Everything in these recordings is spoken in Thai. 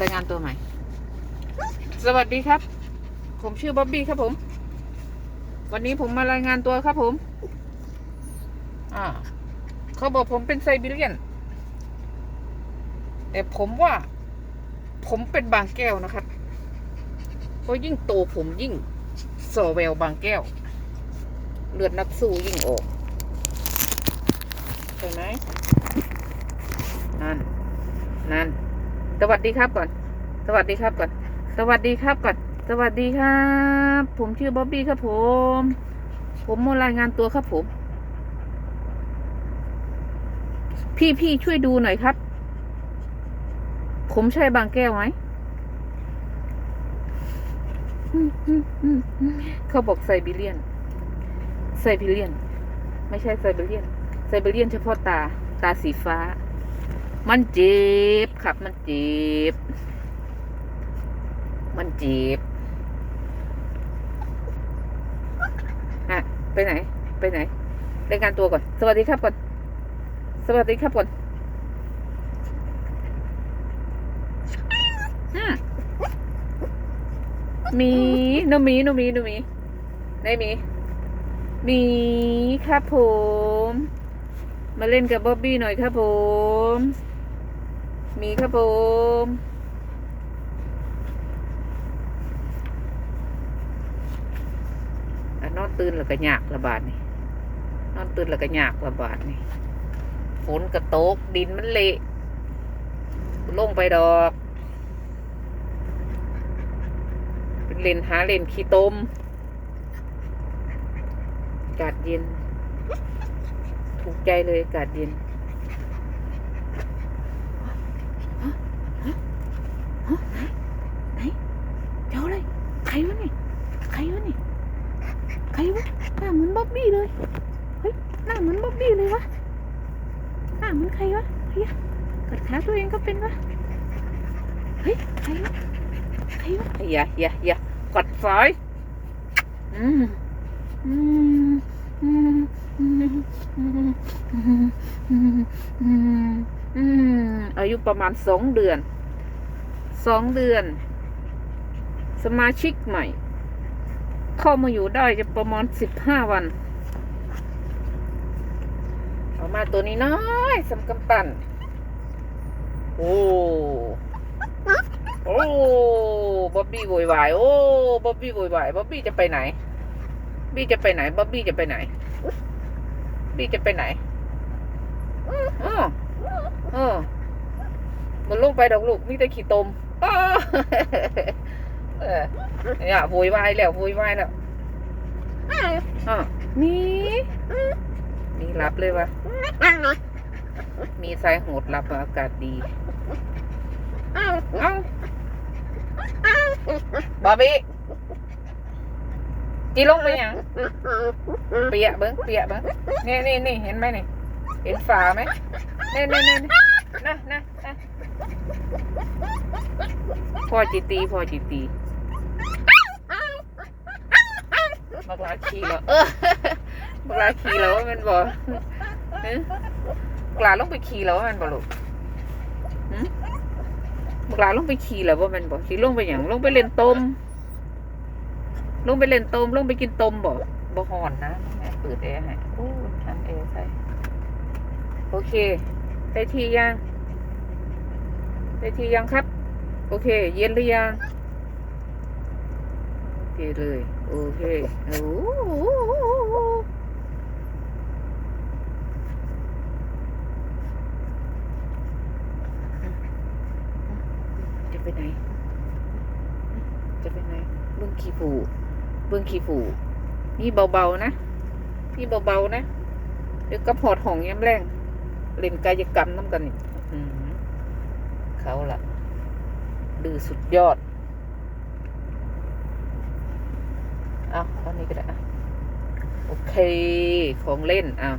รายงานตัวใหม่ สวัสดีครับ ผมชื่อบ๊อบบี้ครับผม วันนี้ผมมารายงานตัวครับผม อ่า เขาบอกผมเป็นไซบีเรียน แต่ผมว่า ผมเป็นบางแก้วนะครับ เพราะยิ่งโตผมยิ่งสอแววบางแก้ว เลือดนักสู้ยิ่งออกใช่ไหมนั่น นั่น วัสดีครับก่อน สวัสดีครับก่อน สวัสดีครับก่อน สวัสดีครับ ผมชื่อบ๊อบบี้ครับผม ผมมารายงานตัวครับผม พี่พี่ช่วยดูหน่อยครับ ผมใช่บางแก้วไหมเขาบอกไซบีเรียน ไซบีเรียน ไม่ใช่ไซบีเรียน ไซบีเรียนเฉพาะตา ตาสีฟ้า มันเจ็บครับ มันเจ็บ มันเจ็บอะไปไหน ไปไหนรายงานตัวก่อน สวัสดีครับก่อน สวัสดีครับก่อนอืมหมีหนูหมีหนูหมีหนูหมีไหนมี มีครับผม มาเล่นกับบ๊อบบี้หน่อยครับผม มีครับผมนอนตื่นแล้วก็ยากระบาดนี่นอนตื่นแล้วก็ยากระบาดนี่ฝนกระตกดินมันเละลงไปดอก เป็นเลนหาเลนขี้ต้มอากาศเย็น ถูกใจเลยอากาศเย็น ไหนเจ้าเลยใครวะนี่ใครวะนี่ใครวะหน้าเหมือนบ๊อบบี้เลยเฮ้ยหน้าเหมือนบ๊อบบี้เลยวะหน้าเหมือนใครวะเฮ้ยกดขาตัวเองก็เป็นวะเฮ้ยใครวะใครวะอย่าอย่าอย่ากดซ้ายอืมอายุประมาณสองเดือน สองเดือน สมาชิกใหม่ เข้ามาอยู่ได้จะประมาณสิบห้าวันเอามาตัวนี้น้อยสำกำปั้นโอ้โอ้บ๊อบบี้โวยวายโอ้บ๊อบบี้โวยวายบ๊อบบี้จะไปไหน บี้จะไปไหนบ๊อบบี้จะไปไหน บี้จะไปไหนอ๋ออ๋อ มันลงไปดอกลูกมีแต่ขี้ตมอ้อเออเนี่ยโวยวายแล้วโวยวายแล้วอ๋อนี่นี่รับเลยวะมีสายโหดรับอากาศดีเอ้าบอบบี้จีลงไปยังเปียกเบิ้งเปียกเบิ้งนี่นี่นี่เห็นไหมนี่เห็นฝาไหมนี่นี่นี่นี่นะนะนะ พ่อจีตีพ่อจีตีบักลาขี่เหรอเออบักลาขี่แล้วมันบอกบักลาลงไปขี่แล้วมันบอกลูกบอกลาลงไปขี่แล้วว่ามันบอกขี่ลงไปอย่างลงไปเล่นต้มลงไปเล่นต้มลงไปกินต้มบอกบ่หอนนะแม่เปิดแอร์ให้โอ้ทำแอร์ใส่โอเค ได้ทียัง ได้ทียังครับ โอเค เย็นหรือยังโอเคเลย โอเคโอ้โหจะไปไหน จะไปไหนเบื้องขี้ผูเบื้องขี้ผูนี่เบาๆนะนี่เบาๆนะ เดี๋ยวก็พอดห้องย้ำแรงเล่นกายกรรมน้ำกันอื้อหือ เขาล่ะ ดื้อสุดยอด เอาอันนี้ก็ได้โอเค ของเล่นอะ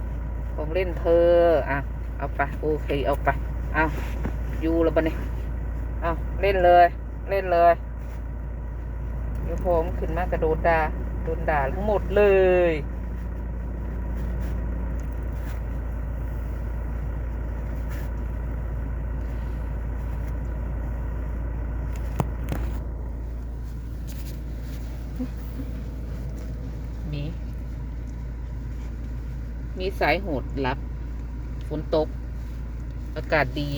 ของเล่นเธออะเอาไป โอเค เอาไป เอาอยู่แล้วปะเนี่ยเอาเล่นเลย เล่นเลยเดี๋ยวผมขึ้นมากระโดดดาโดนด่าทั้งหมดเลย มี มีสายโหดรับ ฝนตก อากาศดี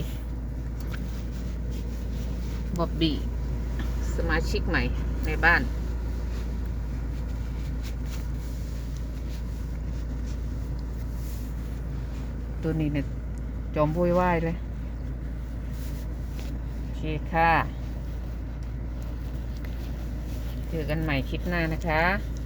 บอบบี้สมาชิกใหม่ในบ้านตัวนี้เนี่ยจอมพุยไหวเลยโอเคค่ะ เจอกันใหม่คลิปหน้านะคะ